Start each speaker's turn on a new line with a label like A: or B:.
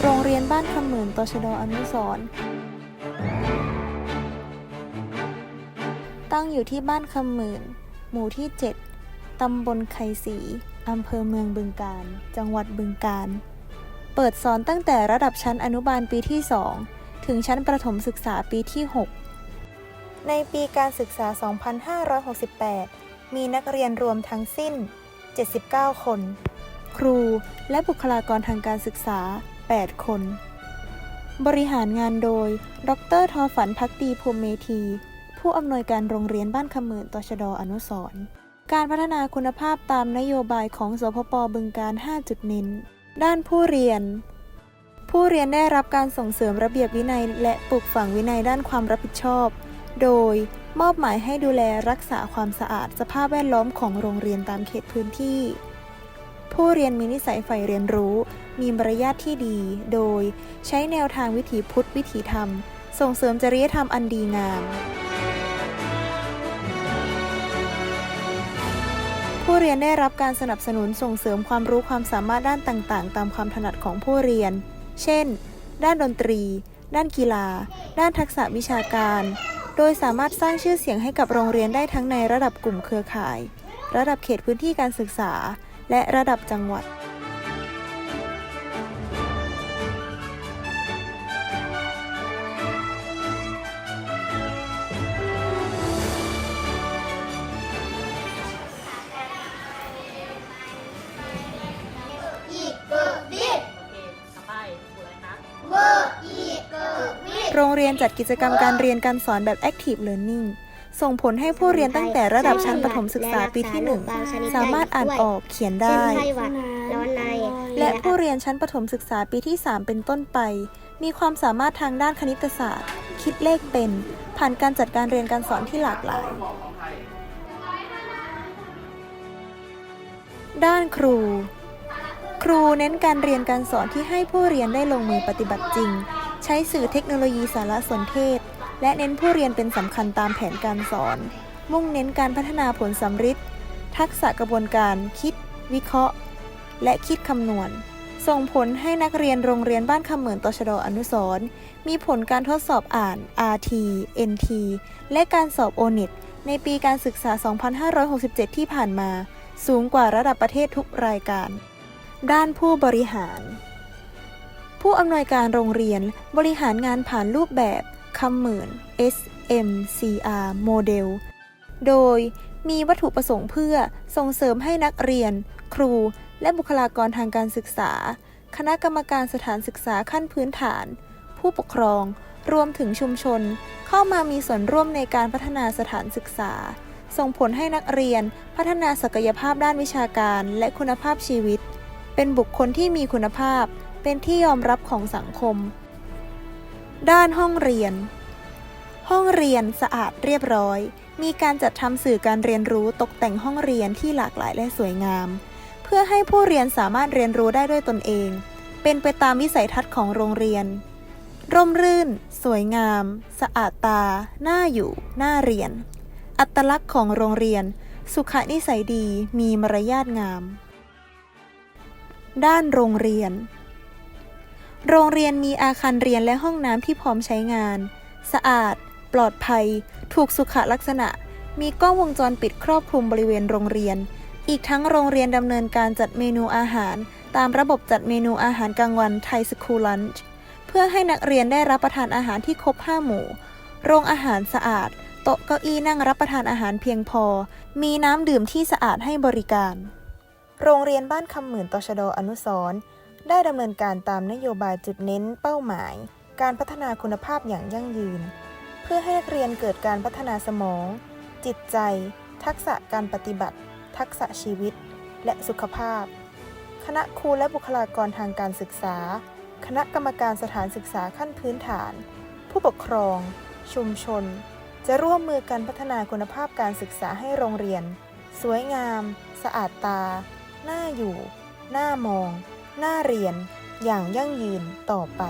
A: โรงเรียนบ้านคำเหมือนตชดอนุสรตั้งอยู่ที่บ้านคำหมื่น หมู่ที่ 7 ตำบลไคศรีอำเภอเมืองบึงกาฬจังหวัดบึงกาฬเปิดสอนตั้งแต่ระดับชั้นอนุบาลปีที่ 2 ถึงชั้นประถมศึกษาปีที่ 6 ในปีการศึกษา 2568 มีนักเรียนรวมทั้งสิ้น 79 คน ครูและบุคลากรทางการศึกษา 8 คน บริหารงานโดย ดรทอฝันพักดีภูมิเมธี ผู้อำนวยการโรงเรียนบ้านคำมือนตชดอนุสรการพัฒนาคุณภาพตามนโยบายของสพปบึงการ 5 จุดเน้น ด้านผู้เรียน ผู้เรียนได้รับการส่งเสริมระเบียบวินัย และปลูกฝังวินัยด้านความรับผิดชอบ โดยมอบหมายให้ดูแลรักษาความสะอาดสภาพแวดล้อมของโรงเรียนตามเขตพื้นที่ ผู้เรียนมีนิสัยใฝ่เรียนรู้ มีมารยาทที่ดี โดยใช้แนวทางวิถีพุทธวิถีธรรม ส่งเสริมจริยธรรมอันดีงาม ผู้เรียนได้รับการสนับสนุนส่งเสริมความรู้ความสามารถด้านต่าง ๆ ตามความถนัดของผู้เรียน เช่น ด้านดนตรี ด้านกีฬา ด้านทักษะวิชาการ โดยสามารถสร้างชื่อเสียงให้กับโรงเรียนได้ทั้งในระดับกลุ่มเครือข่าย ระดับเขตพื้นที่การศึกษา และระดับจังหวัด
B: อีกเกิดวิทย์
C: โอเคต่อไปครูอะไรคะ
B: เบอร์อีกเกิดวิทย์
A: โรงเรียนจัดกิจกรรมการเรียนการสอนแบบ Active Learning ส่งผลให้ผู้เรียนตั้งแต่ระดับชั้นประถมศึกษาปีที่ 1 สามารถอ่านออกเขียน
B: เช่
A: ได้
B: นไข้หวัดร้อนใน
A: และผู้เรียนชั้นประถมศึกษาปีที่ 3 เป็นต้นไป มีความสามารถทางด้านคณิตศาสตร์ คิดเลขเป็น ผ่านการจัดการเรียนการสอนที่หลากหลาย ด้านครู ครูเน้นการเรียนการสอนที่ให้ผู้เรียนได้ลงมือปฏิบัติจริง ใช้สื่อเทคโนโลยีสารสนเทศ และเน้นผู้เรียนเป็นสำคัญตามแผนการสอน มุ่งเน้นการพัฒนาผลสำฤทธิ์ทักษะกระบวนการคิด วิเคราะห์ และคิดคำนวณ ส่งผลให้นักเรียนโรงเรียนบ้านคำเหมือนตชดอนุสร์มีผลการทดสอบอ่าน RT NT และการสอบ ONET ในปีการศึกษา 2567 ที่ผ่านมา สูงกว่าระดับประเทศทุกรายการ ด้านผู้บริหาร ผู้อำนวยการโรงเรียนบริหารงานผ่านรูปแบบ คำหมื่น SMCR โมเดล โดยมีวัตถุประสงค์เพื่อส่งเสริมให้นักเรียน ครู และบุคลากรทางการศึกษา คณะกรรมการสถานศึกษาขั้นพื้นฐาน ผู้ปกครอง รวมถึงชุมชน เข้ามามีส่วนร่วมในการพัฒนาสถานศึกษา ส่งผลให้นักเรียนพัฒนาศักยภาพด้านวิชาการและคุณภาพชีวิต เป็นบุคคลที่มีคุณภาพ เป็นที่ยอมรับของสังคม ด้านห้องเรียน ห้องเรียนสะอาดเรียบร้อย มีการจัดทำสื่อการเรียนรู้ตกแต่งห้องเรียนที่หลากหลายและสวยงาม เพื่อให้ผู้เรียนสามารถเรียนรู้ได้ด้วยตนเอง เป็นไปตามวิสัยทัศน์ของโรงเรียน ร่มรื่น สวยงาม สะอาดตา น่าอยู่ น่าเรียน อัตลักษณ์ของโรงเรียน สุขนิสัยดี มีมารยาทงาม ด้านโรงเรียน โรงเรียนมีอาคารเรียนและห้องน้ำที่พร้อมใช้งาน สะอาด ปลอดภัย ถูกสุขลักษณะ มีกล้องวงจรปิดครอบคลุมบริเวณโรงเรียน อีกทั้งโรงเรียนดำเนินการจัดเมนูอาหาร ตามระบบจัดเมนูอาหารกลางวันไทยสคูลลันช์เพื่อให้นักเรียนได้รับประทานอาหารที่ครบ5หมู่ โรงอาหารสะอาด โต๊ะเก้าอี้นั่งรับประทานอาหารเพียงพอ มีน้ำดื่มที่สะอาดให้บริการ โรงเรียนบ้านคำหมื่นตชดอนุสร์ ได้ดำเนินการตามนโยบายจุดเน้นเป้าหมาย การพัฒนาคุณภาพอย่างยั่งยืน เพื่อให้นักเรียนเกิดการพัฒนาสมอง จิตใจ ทักษะการปฏิบัติ ทักษะชีวิต และสุขภาพ คณะครูและบุคลากรทางการศึกษา คณะกรรมการสถานศึกษาขั้นพื้นฐาน ผู้ปกครอง ชุมชน จะร่วมมือกันพัฒนาคุณภาพการศึกษาให้โรงเรียน สวยงาม สะอาดตา น่าอยู่ น่ามอง น่าเรียนอย่างยั่งยืนต่อไป